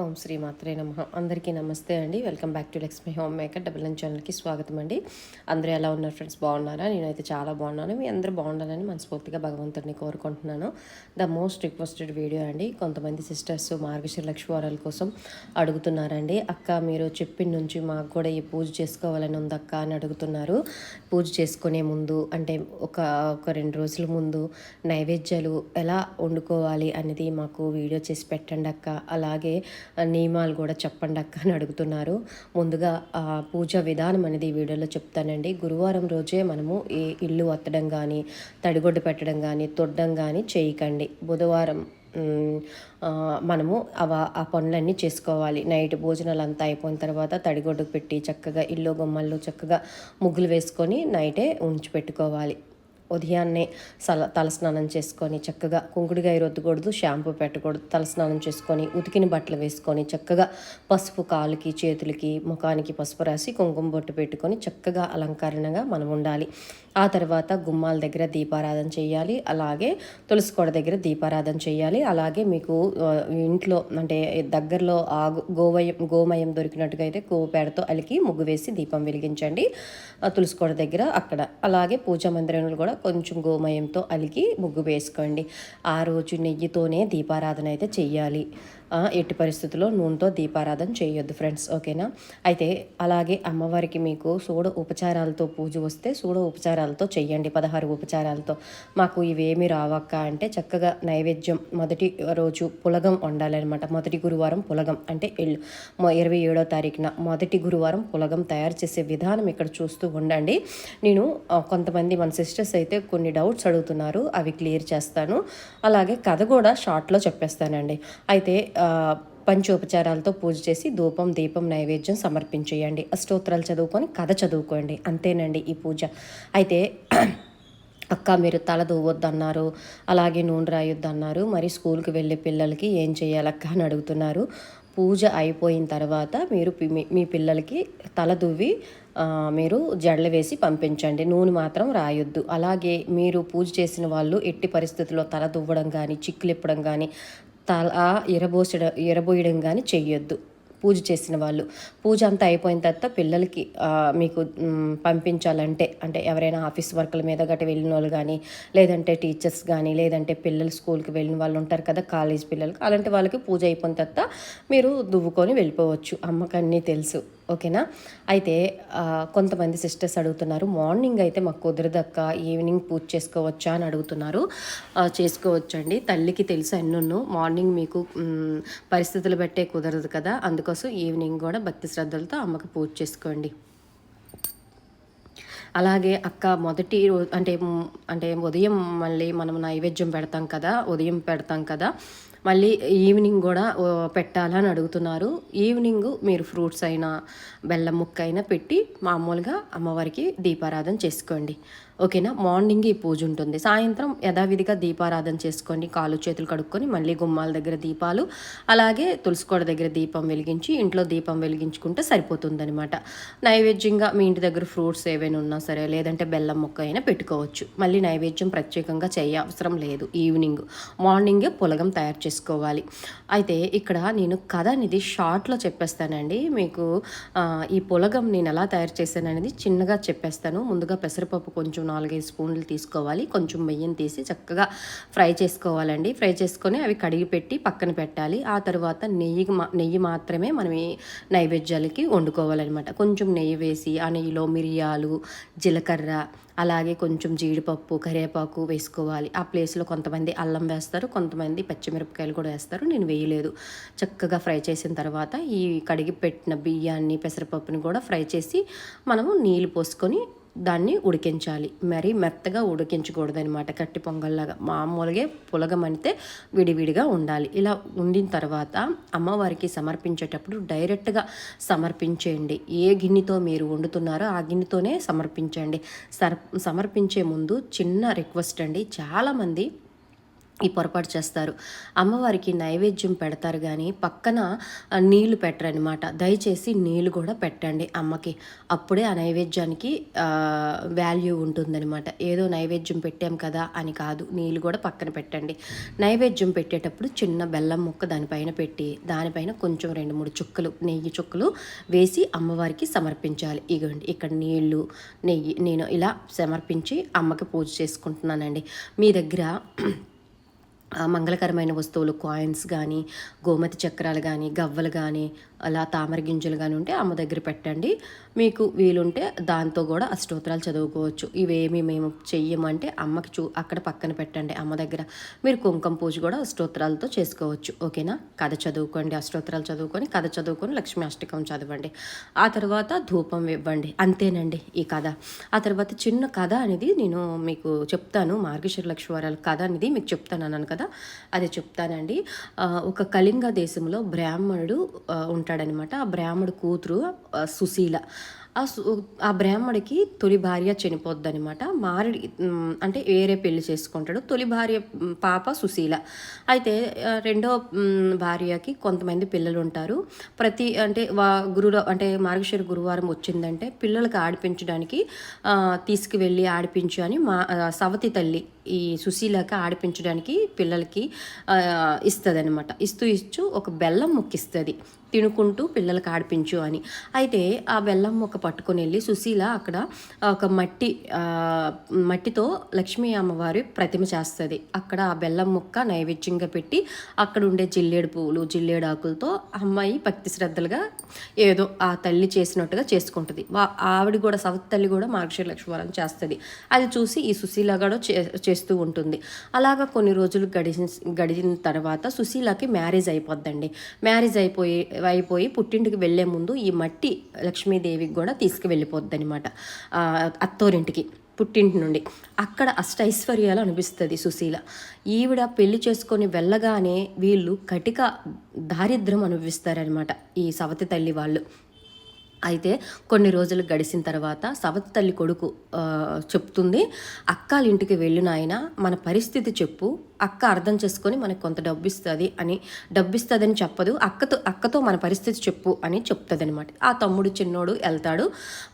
ఓం శ్రీ మాత్రే నమ. అందరికీ నమస్తే అండి. Welcome back to Lakshmi homemaker double N ఛానల్కి స్వాగతం అండి. అందరూ ఎలా ఉన్నారు ఫ్రెండ్స్? బాగున్నారా? నేనైతే చాలా బాగున్నాను. మీ అందరూ బాగుండాలని మనస్ఫూర్తిగా భగవంతుడిని కోరుకుంటున్నాను. ద మోస్ట్ రిక్వెస్టెడ్ వీడియో అండి. కొంతమంది సిస్టర్స్ మార్గశిర లక్ష్మీవారాల కోసం అడుగుతున్నారండి. అక్క మీరు చెప్పిన నుంచి మాకు కూడా ఈ పూజ చేసుకోవాలని ఉంది అక్క అని అడుగుతున్నారు. పూజ చేసుకునే ముందు అంటే ఒక ఒక రెండు రోజుల ముందు నైవేద్యాలు ఎలా వండుకోవాలి అనేది మాకు వీడియో చేసి పెట్టండి అక్క. అలాగే నియమాలు కూడా చెప్పండి అక్క అని అడుగుతున్నారు. ముందుగా ఆ పూజ విధానం అనేది ఈ వీడియోలో చెప్తానండి. గురువారం రోజే మనము ఈ ఇల్లు వత్తడం కానీ తడిగొడ్డు పెట్టడం కానీ తొడ్డం కానీ చేయకండి. బుధవారం మనము అవ ఆ పనులన్నీ చేసుకోవాలి. నైట్ భోజనాలు అంతా అయిపోయిన తర్వాత తడిగొడ్డు పెట్టి చక్కగా ఇల్లు గుమ్మల్లో చక్కగా ముగ్గులు వేసుకొని నైటే ఉంచి పెట్టుకోవాలి. ఉదయాన్నే సల తలస్నానం చేసుకొని చక్కగా కుంకుడుగాయ రొద్దకూడదు షాంపూ పెట్టకూడదు తలస్నానం చేసుకొని ఉతికిన బట్టలు వేసుకొని చక్కగా పసుపు కాలుకి చేతులకి ముఖానికి పసుపు రాసి కుంకుమ బొట్టు పెట్టుకొని చక్కగా అలంకరణగా మనం ఉండాలి. ఆ తర్వాత గుమ్మాల దగ్గర దీపారాధన చేయాలి. అలాగే తులసికోడ దగ్గర దీపారాధన చేయాలి. అలాగే మీకు ఇంట్లో అంటే దగ్గరలో ఆ గోవయం గోమయం దొరికినట్టుగా అయితే గోవు పేడతో అలికి ముగ్గు వేసి దీపం వెలిగించండి. ఆ తులసి దగ్గర అక్కడ. అలాగే పూజా మందిరంలో కూడా కొంచెం గోమయంతో అలికి ముగ్గు వేసుకోండి. ఆ రోజు నెయ్యితోనే దీపారాధన అయితే చేయాలి. ఎట్టి పరిస్థితుల్లో నూనెతో దీపారాధన చేయొద్దు ఫ్రెండ్స్ ఓకేనా? అయితే అలాగే అమ్మవారికి మీకు సూడ ఉపచారాలతో పూజ వస్తే సూడ ఉపచారాలతో చెయ్యండి పదహారు ఉపచారాలతో. మాకు ఇవేమి రావక్క అంటే చక్కగా నైవేద్యం మొదటి రోజు పులగం వండాలన్నమాట. మొదటి గురువారం పులగం అంటే ఎల్లు ఇరవై ఏడో తారీఖున మొదటి గురువారం పులగం తయారు చేసే విధానం ఇక్కడ చూస్తూ ఉండండి. నేను కొంతమంది మన సిస్టర్స్ అయితే కొన్ని డౌట్స్ అడుగుతున్నారు అవి క్లియర్ చేస్తాను. అలాగే కథ కూడా షార్ట్లో చెప్పేస్తానండి. అయితే పంచోపచారాలతో పూజ చేసి ధూపం దీపం నైవేద్యం సమర్పించేయండి. అష్టోత్తరాలు చదువుకొని కథ చదువుకోండి. అంతేనండి ఈ పూజ. అయితే అక్క మీరు తల దువ్వద్దన్నారు అలాగే నూనె రాయొద్దన్నారు మరి స్కూల్కి వెళ్ళే పిల్లలకి ఏం చేయాలక్క అని అడుగుతున్నారు. పూజ అయిపోయిన తర్వాత మీరు మీ- పిల్లలకి తల దువ్వి మీరు జడలు వేసి పంపించండి. నూనె మాత్రం రాయొద్దు. అలాగే మీరు పూజ చేసిన వాళ్ళు ఎట్టి పరిస్థితుల్లో తల దువ్వడం కానీ చిక్కులిప్పడం కానీ తల ఎరబోసడం ఎరబోయడం కానీ చెయ్యొద్దు. పూజ చేసిన వాళ్ళు. పూజ అంతా అయిపోయిన తర్వాత పిల్లలకి మీకు పంపించాలంటే అంటే ఎవరైనా ఆఫీస్ వర్కుల మీద గట్రా వెళ్ళిన వాళ్ళు కానీ లేదంటే టీచర్స్ కానీ లేదంటే పిల్లలు స్కూల్కి వెళ్ళిన వాళ్ళు ఉంటారు కదా కాలేజ్ పిల్లలకి అలాంటి వాళ్ళకి పూజ అయిపోయిన తర్వాత మీరు దువ్వుకొని వెళ్ళిపోవచ్చు. అమ్మకన్నీ తెలుసు. ఓకేనా? అయితే కొంతమంది సిస్టర్స్ అడుగుతున్నారు మార్నింగ్ అయితే మాకు కుదరదక్క? ఈవినింగ్ పూజ చేసుకోవచ్చా? అని అడుగుతున్నారు. చేసుకోవచ్చండి. తల్లికి తెలుసు ఎన్నున్ను మార్నింగ్ మీకు పరిస్థితులు బట్టే కుదరదు కదా? అందుకోసం ఈవినింగ్ కూడా భక్తి శ్రద్ధలతో అమ్మకి పూజ చేసుకోండి. అలాగే అక్క మొదటి రోజు అంటే అంటే ఉదయం మళ్ళీ మనం నైవేద్యం పెడతాం కదా? ఉదయం పెడతాం కదా? మళ్ళీ ఈవినింగ్ కూడా పెట్టాలని అడుగుతున్నారు. ఈవినింగ్ మీరు ఫ్రూట్స్ అయినా బెల్లం ముక్క అయినా పెట్టి మామూలుగా అమ్మవారికి దీపారాధన చేసుకోండి. ఓకేనా? మార్నింగ్ ఈ పూజ ఉంటుంది. సాయంత్రం యథావిధిగా దీపారాధన చేసుకోండి కాలు చేతులు కడుక్కొని మళ్ళీ గుమ్మాల దగ్గర దీపాలు అలాగే తులసికోడ దగ్గర దీపం వెలిగించి ఇంట్లో దీపం వెలిగించుకుంటే సరిపోతుందనమాట నైవేద్యంగా మీ ఇంటి దగ్గర ఫ్రూట్స్ ఏవైనా ఉన్నా సరే లేదంటే బెల్లం మొక్క అయినా పెట్టుకోవచ్చు. మళ్ళీ నైవేద్యం ప్రత్యేకంగా చేయ అవసరం లేదు. ఈవినింగ్ మార్నింగే పులగం తయారు చేసుకోవాలి. అయితే ఇక్కడ నేను కథ అనేది షార్ట్లో చెప్పేస్తానండి. మీకు ఈ పులగం నేను ఎలా తయారు చేశాననేది చిన్నగా చెప్పేస్తాను. ముందుగా పెసరపప్పు కొంచెం నాలుగైదు స్పూన్లు తీసుకోవాలి. కొంచెం మెయ్యని తీసి చక్కగా ఫ్రై చేసుకోవాలండి. ఫ్రై చేసుకొని అవి కడిగి పెట్టి పక్కన పెట్టాలి. ఆ తర్వాత నెయ్యి మా- నెయ్యి మాత్రమే మనం ఈ నైవేద్యాలకి వండుకోవాలన్నమాట. కొంచెం నెయ్యి వేసి ఆ నెయ్యిలో మిరియాలు జీలకర్ర అలాగే కొంచెం జీడిపప్పు కరివేపాకు వేసుకోవాలి. ఆ ప్లేస్లో కొంతమంది అల్లం వేస్తారు కొంతమంది పచ్చిమిరపకాయలు కూడా వేస్తారు. నేను వేయలేదు. చక్కగా ఫ్రై చేసిన తర్వాత ఈ కడిగి పెట్టిన బియ్యాన్ని పెసరపప్పుని కూడా ఫ్రై చేసి మనము నీళ్ళు పోసుకొని దాన్ని ఉడికించాలి. మరి మెత్తగా ఉడికించకూడదు అనమాట కట్టి పొంగల్లాగా. మామూలుగా పులగమనితే విడివిడిగా ఉండాలి. ఇలా ఉండిన తర్వాత అమ్మవారికి సమర్పించేటప్పుడు డైరెక్ట్గా సమర్పించేయండి. ఏ గిన్నెతో మీరు వండుతున్నారో ఆ గిన్నెతోనే సమర్పించండి. సర్ సమర్పించే ముందు చిన్న రిక్వెస్ట్ అండి. చాలామంది ఈ పొరపాటు చేస్తారు. అమ్మవారికి నైవేద్యం పెడతారు కానీ పక్కన నీళ్ళు పెట్టరనమాట దయచేసి నీళ్ళు కూడా పెట్టండి అమ్మకి. అప్పుడే ఆ నైవేద్యానికి వాల్యూ ఉంటుందన్నమాట. ఏదో నైవేద్యం పెట్టాం కదా అని కాదు. నీళ్ళు కూడా పక్కన పెట్టండి. నైవేద్యం పెట్టేటప్పుడు చిన్న బెల్లం ముక్క దానిపైన పెట్టి దానిపైన కొంచెం రెండు మూడు చుక్కలు నెయ్యి చుక్కలు వేసి అమ్మవారికి సమర్పించాలి. ఇగోండి ఇక్కడ నీళ్ళు నెయ్యి నేను ఇలా సమర్పించి అమ్మకి పూజ చేసుకుంటున్నానండి. మీ దగ్గర మంగళకరమైన వస్తువులు కాయిన్స్ కానీ గోమతి చక్రాలు కానీ గవ్వలు కానీ అలా తామర గింజలు కానీ ఉంటే అమ్మ దగ్గర పెట్టండి. మీకు వీలుంటే దాంతో కూడా అష్టోత్తరాలు చదువుకోవచ్చు. ఇవేమి మేము చెయ్యమంటే అమ్మకి చూ అక్కడ పక్కన పెట్టండి అమ్మ దగ్గర. మీరు కుంకుమ పూజ కూడా అష్టోత్తరాలతో చేసుకోవచ్చు. ఓకేనా? కథ చదువుకోండి అష్టోత్తరాలు చదువుకొని కథ చదువుకొని లక్ష్మీ అష్టకం చదవండి. ఆ తర్వాత ధూపం ఇవ్వండి. అంతేనండి ఈ కథ. ఆ తర్వాత చిన్న కథ అనేది నేను మీకు చెప్తాను. మార్గశిర లక్ష్మీవారాల కథ అనేది మీకు చెప్తాను అన్నాను కదా. అది చెప్తానండి. ఒక కళింగ దేశంలో బ్రాహ్మణుడు ఉంటాడనమాట ఆ బ్రాహ్మడు కూతురు సుశీల. ఆ సు ఆ బ్రాహ్మడికి తొలి భార్య చనిపోద్దనమాట మారడి అంటే వేరే పెళ్ళి చేసుకుంటాడు. తొలి భార్య పాప సుశీల. అయితే రెండో భార్యకి కొంతమంది పిల్లలు ఉంటారు ప్రతి అంటే వా గురు అంటే మార్గశిర గురువారం వచ్చిందంటే పిల్లలకి ఆడిపించడానికి తీసుకువెళ్ళి ఆడిపించు అని మా సవతి తల్లి ఈ సుశీలకి ఆడిపించడానికి పిల్లలకి ఇస్తుంది అనమాట ఇస్తూ ఇచ్చు ఒక బెల్లం ముక్కిస్తుంది. తినుకుంటూ పిల్లలకి ఆడిపించు అని. అయితే ఆ బెల్లం మొక్క పట్టుకొని వెళ్ళి సుశీల అక్కడ ఒక మట్టి మట్టితో లక్ష్మీ అమ్మవారి ప్రతిమ చేస్తుంది. అక్కడ ఆ బెల్లం ముక్క నైవేద్యంగా పెట్టి అక్కడ ఉండే జిల్లేడు పువ్వులు జిల్లేడు ఆకులతో అమ్మాయి భక్తి శ్రద్ధలుగా ఏదో ఆ తల్లి చేసినట్టుగా చేసుకుంటుంది. వా ఆవిడ కూడా సవత్ తల్లి కూడా మార్గశీర లక్ష్మీవారం చేస్తుంది. అది చూసి ఈ సుశీల కూడా చే చేస్తూ ఉంటుంది. అలాగా కొన్ని రోజులు గడిచిన గడిచిన తర్వాత సుశీలకి మ్యారేజ్ అయిపోద్దండి. మ్యారేజ్ అయిపోయి అయిపోయి పుట్టింటికి వెళ్ళే ముందు ఈ మట్టి లక్ష్మీదేవికి కూడా తీసుకువెళ్ళిపోద్ది అనమాట అత్తోరింటికి పుట్టింటి నుండి. అక్కడ అష్ట ఐశ్వర్యాలు అనిపిస్తుంది సుశీల. ఈవిడ పెళ్ళి చేసుకొని వెళ్ళగానే వీళ్ళు కటిక దారిద్ర్యం అనుభవిస్తారనమాట ఈ సవతి తల్లి వాళ్ళు. అయితే కొన్ని రోజులు గడిచిన తర్వాత సవతి తల్లి కొడుకు చెప్తుంది అక్కాలింటికి వెళ్ళిన ఆయన మన పరిస్థితి చెప్పు అక్క అర్థం చేసుకొని మనకు కొంత డబ్బు ఇస్తుంది అని. డబ్బు ఇస్తుందని చెప్పదు. అక్కతో అక్కతో మన పరిస్థితి చెప్పు అని చెప్తుంది అనమాట ఆ తమ్ముడు చిన్నోడు వెళ్తాడు.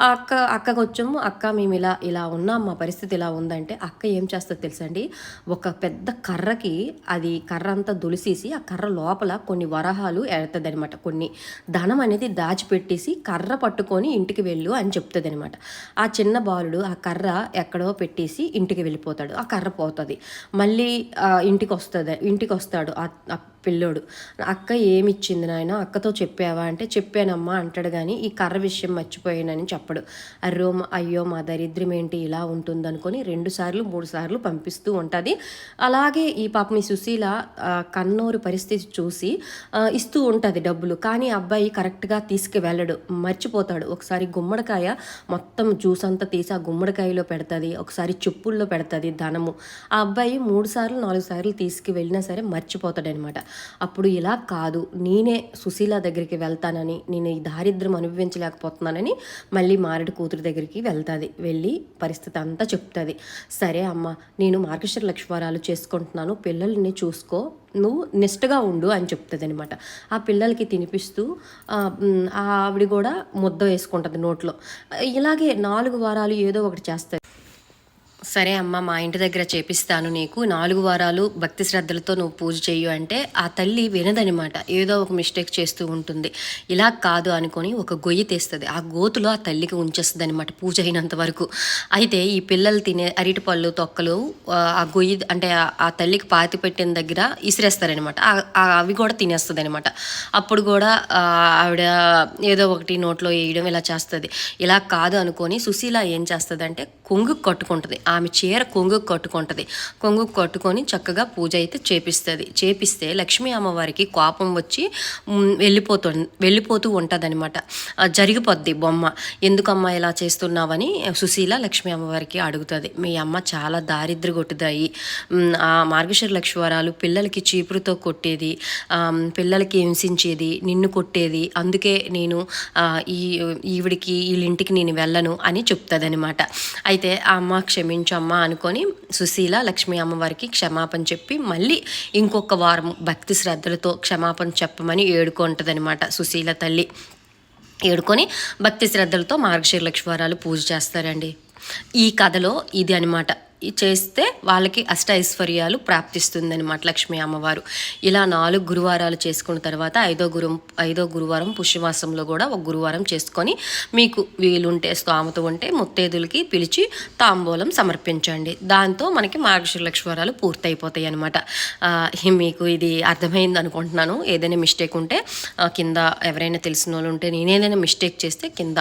ఆ అక్క అక్కకు వచ్చాము. అక్క మేము ఇలా ఇలా ఉన్నాం. మా పరిస్థితి ఇలా ఉందంటే అక్క ఏం చేస్తుంది తెలుసండి ఒక పెద్ద కర్రకి అది కర్ర అంతా దులిసేసి ఆ కర్ర లోపల కొన్ని వరహాలు ఎడుతుంది అనమాట కొన్ని ధనం అనేది దాచిపెట్టేసి కర్ర పట్టుకొని ఇంటికి వెళ్ళు అని చెప్తుంది అనమాట ఆ చిన్న బాలుడు ఆ కర్ర ఎక్కడో పెట్టేసి ఇంటికి వెళ్ళిపోతాడు. ఆ కర్ర పోతుంది. మళ్ళీ ఆ, ఇంటికి వస్తుంది ఇంటికి వస్తాడు పిల్లోడు. అక్క ఏమిచ్చింది నాయన? అక్కతో చెప్పావా అంటే చెప్పానమ్మా అంటాడు కానీ ఈ కర్ర విషయం మర్చిపోయానని చెప్పడు. అర్రో మా- అయ్యో మా దరిద్రం ఏంటి? ఇలా ఉంటుంది అనుకొని రెండు సార్లు మూడు సార్లు పంపిస్తూ ఉంటుంది. అలాగే ఈ పాపని సుశీల కన్నోరు పరిస్థితి చూసి ఇస్తూ ఉంటుంది డబ్బులు. కానీ అబ్బాయి కరెక్ట్గా తీసుకువెళ్ళడు. మర్చిపోతాడు. ఒకసారి గుమ్మడికాయ మొత్తం జ్యూస్ అంతా తీసి ఆ గుమ్మడికాయలో పెడుతుంది. ఒకసారి చెప్పుల్లో పెడుతుంది ధనము. ఆ అబ్బాయి మూడు సార్లు నాలుగు సార్లు తీసుకువెళ్ళినా సరే మర్చిపోతాడనమాట. అప్పుడు ఇలా కాదు నేనే సుశీల దగ్గరికి వెళ్తానని నేను ఈ దారిద్ర్యం అనుభవించలేకపోతున్నానని మళ్ళీ మారడు కూతురు దగ్గరికి వెళ్తుంది. వెళ్ళి పరిస్థితి అంతా చెప్తుంది. సరే అమ్మ నేను మార్గశ్వర లక్ష్మరాలు చేసుకుంటున్నాను పిల్లల్ని చూసుకో నువ్వు నిష్టగా ఉండు అని చెప్తుంది అనమాట ఆ పిల్లలకి తినిపిస్తూ ఆ, ఆవిడ కూడా ముద్ద వేసుకుంటుంది నోట్లో. ఇలాగే నాలుగు వారాలు ఏదో ఒకటి చేస్తుంది. సరే అమ్మ మా ఇంటి దగ్గర చేపిస్తాను నీకు. నాలుగు వారాలు భక్తి శ్రద్ధలతో నువ్వు పూజ చెయ్యు అంటే ఆ తల్లి వినదనమాట. ఏదో ఒక మిస్టేక్ చేస్తూ ఉంటుంది. ఇలా కాదు అనుకొని ఒక గొయ్యి తెస్తుంది. ఆ గోతులో ఆ తల్లికి ఉంచేస్తుంది అనమాట పూజ అయినంత వరకు. అయితే ఈ పిల్లలు తినే అరటి పళ్ళు తొక్కలు ఆ, గొయ్యి అంటే ఆ- తల్లికి పాతి పెట్టిన దగ్గర ఇసిరేస్తారనమాట అవి కూడా తినేస్తుంది అనమాట అప్పుడు కూడా ఆవిడ ఏదో ఒకటి నోట్లో వేయడం ఇలా చేస్తుంది. ఇలా కాదు అనుకొని సుశీల ఏం చేస్తుంది అంటే కొంగు కట్టుకుంటుంది. ఆమె చీర కొంగు కట్టుకుంటుంది. కొంగు కట్టుకొని చక్కగా పూజ అయితే చేపిస్తుంది. చేపిస్తే లక్ష్మీ అమ్మవారికి కోపం వచ్చి వెళ్ళిపోతు వెళ్ళిపోతూ ఉంటుంది అనమాట జరిగిపోద్ది బొమ్మ. ఎందుకమ్మా ఇలా చేస్తున్నావని సుశీల లక్ష్మీ అమ్మవారికి అడుగుతుంది. మీ అమ్మ చాలా దారిద్ర కొట్టుదాయి. ఆ మార్గశిర లక్ష్మీవరాలు పిల్లలకి చీపురుతో కొట్టేది పిల్లలకి హింసించేది నిన్ను కొట్టేది. అందుకే నేను ఈ ఈవిడికి వీళ్ళింటికి నేను వెళ్ళను అని చెప్తుంది అనమాట అయితే ఆ అమ్మ క్షమించు క్షమించమ్మా అనుకొని సుశీల లక్ష్మీ అమ్మవారికి క్షమాపణ చెప్పి మళ్ళీ ఇంకొక వారం భక్తి శ్రద్ధలతో క్షమాపణ చెప్పమని ఏడుకుంటుందనమాట సుశీల తల్లి. ఏడుకొని భక్తి శ్రద్ధలతో మార్గశీర లక్ష్మీవారాలు పూజ చేస్తారండి. ఈ కథలో ఇది అనమాట చేస్తే వాళ్ళకి అష్ట ఐశ్వర్యాలు ప్రాప్తిస్తుంది అనమాట లక్ష్మీ అమ్మవారు. ఇలా నాలుగు గురువారాలు చేసుకున్న తర్వాత ఐదో గురు ఐదో గురువారం పుష్యమాసంలో కూడా ఒక గురువారం చేసుకొని మీకు వీలుంటే స్తోమత ఉంటే ముత్తేదులకి పిలిచి తాంబూలం సమర్పించండి. దాంతో మనకి మార్గశిర లక్ష్మీవారాలు పూర్తయిపోతాయి అనమాట మీకు ఇది అర్థమైంది అనుకుంటున్నాను. ఏదైనా మిస్టేక్ ఉంటే కింద ఎవరైనా తెలిసిన వాళ్ళు ఉంటే నేను ఏదైనా మిస్టేక్ చేస్తే కింద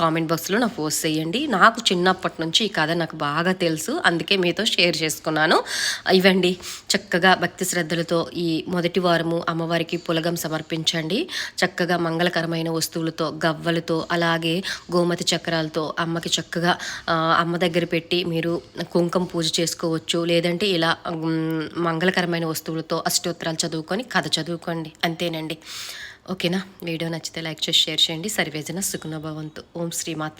కామెంట్ బాక్స్లో నాకు పోస్ట్ చేయండి. నాకు చిన్నప్పటి నుంచి ఈ కథ నాకు బాగా తెలుసు. అందుకే మీతో షేర్ చేసుకున్నాను. ఇవండి చక్కగా భక్తి శ్రద్ధలతో ఈ మొదటి వారము అమ్మవారికి పులగం సమర్పించండి. చక్కగా మంగళకరమైన వస్తువులతో గవ్వలతో అలాగే గోమతి చక్రాలతో అమ్మకి చక్కగా అమ్మ దగ్గర పెట్టి మీరు కుంకుమ పూజ చేసుకోవచ్చు. లేదంటే ఇలా మంగళకరమైన వస్తువులతో అష్టోత్తరాలు చదువుకొని కథ చదువుకోండి. అంతేనండి. ఓకేనా? వీడియో నచ్చితే లైక్ చేసి షేర్ చేయండి. సర్వేజన సుగుణ భవంతు. ఓం శ్రీమాత